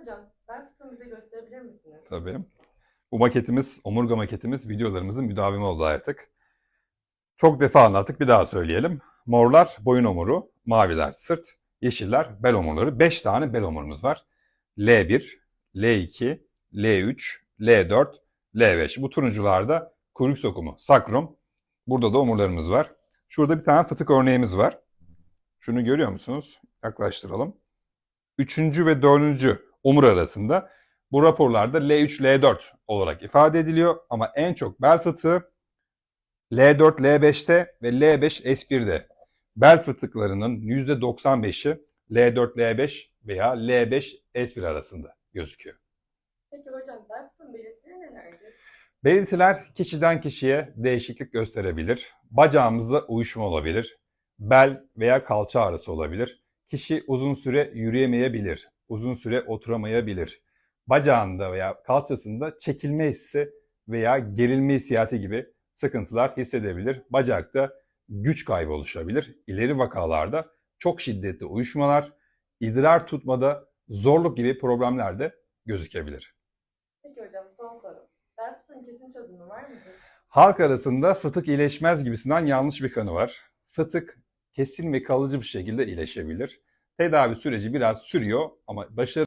Hocam, bel fıtığını bize gösterebilir misiniz? Tabii. Bu maketimiz, omurga maketimiz videolarımızın müdavimi oldu artık. Çok defa anlattık bir daha söyleyelim. Morlar boyun omuru, maviler sırt, yeşiller bel omurları. 5 tane bel omurumuz var. L1, L2, L3, L4, L5. Bu turuncularda kuyruk sokumu, sakrum. Burada da omurlarımız var. Şurada bir tane fıtık örneğimiz var. Şunu görüyor musunuz? Yaklaştıralım. Üçüncü ve dördüncü omur arasında bu raporlarda L3, L4 olarak ifade ediliyor ama en çok bel fıtığı L4, L5'te ve L5, S1'de. Bel fıtıklarının %95'i L4, L5 veya L5, S1 arasında gözüküyor. Peki hocam, bel fıtığının belirtileri nelerdir? Belirtiler kişiden kişiye değişiklik gösterebilir. Bacağımızda uyuşma olabilir. Bel veya kalça ağrısı olabilir. Kişi uzun süre yürüyemeyebilir. Uzun süre oturamayabilir. Bacağında veya kalçasında çekilme hissi veya gerilme hissiyatı gibi sıkıntılar hissedebilir. Bacakta güç kaybı oluşabilir. İleri vakalarda çok şiddetli uyuşmalar, idrar tutmada zorluk gibi problemler de gözükebilir. Peki hocam, son soru. Bel kesin çözümü var mıdır? Halk arasında fıtık iyileşmez gibisinden yanlış bir kanı var. Fıtık kesin ve kalıcı bir şekilde iyileşebilir. Tedavi süreci biraz sürüyor ama başarı